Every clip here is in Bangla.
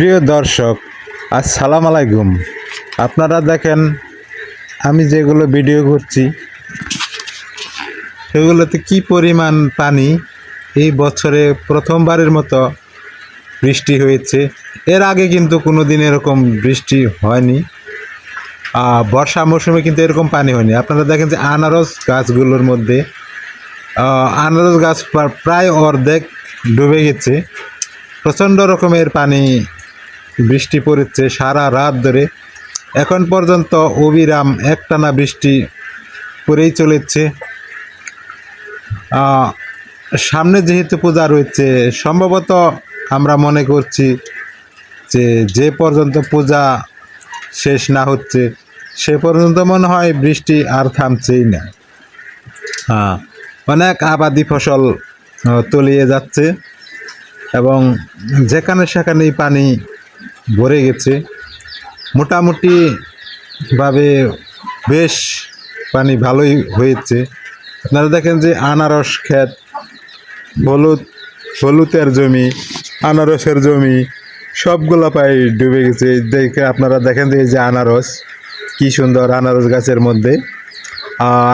প্রিয় দর্শক, আসসালাম আলাইকুম। আপনারা দেখেন, আমি যেগুলো ভিডিও করছি, সেগুলোতে কি পরিমাণ পানি এই বছরে প্রথমবারের মতো বৃষ্টি হয়েছে। এর আগে কিন্তু কোনো দিন এরকম বৃষ্টি হয়নি। বর্ষা মৌসুমে কিন্তু এরকম পানি হয়নি। আপনারা দেখেন যে আনারস গাছগুলোর মধ্যে আনারস গাছ প্রা- প্রায় অর্ধেক ডুবে গেছে। প্রচণ্ড রকমের পানি বৃষ্টি পড়েছে সারা রাত ধরে। এখন পর্যন্ত অবিরাম একটানা বৃষ্টি পড়েই চলেছে। সামনে যেহেতু পূজা রয়েছে, সম্ভবত আমরা মনে করছি যে যে পর্যন্ত পূজা শেষ না হচ্ছে, সে পর্যন্ত মনে হয় বৃষ্টি আর থামছেই না। হ্যাঁ অনেক আবাদি ফসল তলিয়ে যাচ্ছে এবং যেখানে সেখানেই পানি ভরে গেছে। মোটামুটি ভাবে বেশ পানি ভালোই হয়েছে। আপনারা দেখেন যে আনারস ক্ষেত, হলুদ, হলুদের জমি, আনারসের জমি, সবগুলো প্রায় ডুবে গেছে। দেখে আপনারা দেখেন যে এই যে আনারস, কি সুন্দর আনারস গাছের মধ্যে।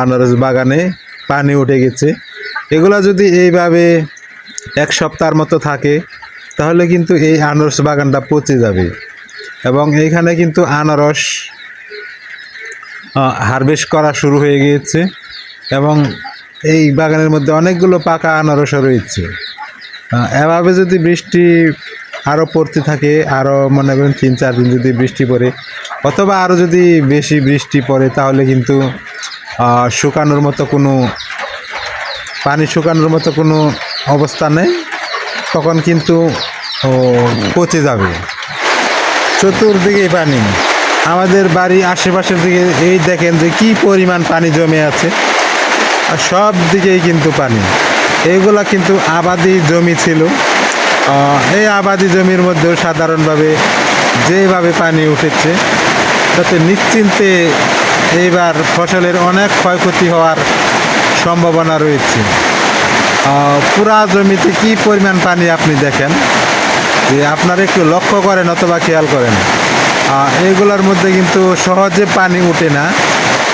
আনারস বাগানে পানি উঠে গেছে। এগুলা যদি এইভাবে এক সপ্তাহের মতো থাকে তাহলে কিন্তু এই আনারস বাগানটা পচে যাবে। এবং এইখানে কিন্তু আনারস হারভেস্ট করা শুরু হয়ে গিয়েছে এবং এই বাগানের মধ্যে অনেকগুলো পাকা আনারসও রয়েছে। এভাবে যদি বৃষ্টি আরও পড়তে থাকে, আরও মনে করেন তিন চার দিন যদি বৃষ্টি পড়ে, অথবা আরও যদি বেশি বৃষ্টি পড়ে, তাহলে কিন্তু শুকানোর মতো কোনো, পানি শুকানোর মতো কোনো অবস্থা নেই। তখন কিন্তু ও, পচে যাবে। চতুর্দিকে পানি। আমাদের বাড়ি আশেপাশের দিকে এই দেখেন যে কি পরিমাণ পানি জমে আছে। আর সব দিকেই কিন্তু পানি। এইগুলা কিন্তু আবাদি জমি ছিল। এই আবাদি জমির মধ্যেও সাধারণভাবে যেভাবে পানি উঠেছে তাতে নিশ্চিন্তে এইবার ফসলের অনেক ক্ষয়ক্ষতি হওয়ার সম্ভাবনা রয়েছে। পুরা জমিতে কি পরিমাণ পানি আপনি দেখেন? যে আপনারা একটু লক্ষ্য করেন অথবা খেয়াল করেন। আহ, এইগুলোর মধ্যে কিন্তু সহজে পানি ওঠে না।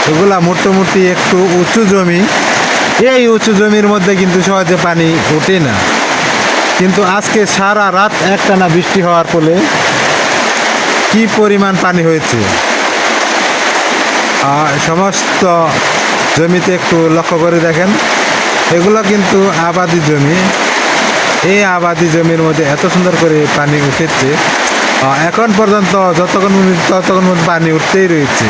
এগুলা মোটামুটি একটু উঁচু জমি। এই উঁচু জমির মধ্যে কিন্তু সহজে পানি ওঠে না। কিন্তু আজকে সারা রাত একটানা বৃষ্টি হওয়ার ফলে কি পরিমাণ পানি হয়েছে? সমস্ত জমিতে একটু লক্ষ্য করে দেখেন। এগুলো কিন্তু আবাদি জমি। এই আবাদি জমির মধ্যে এত সুন্দর করে পানি উঠেছে। এখন পর্যন্ত যতক্ষণ ততক্ষণ পানি উঠতেই রয়েছে।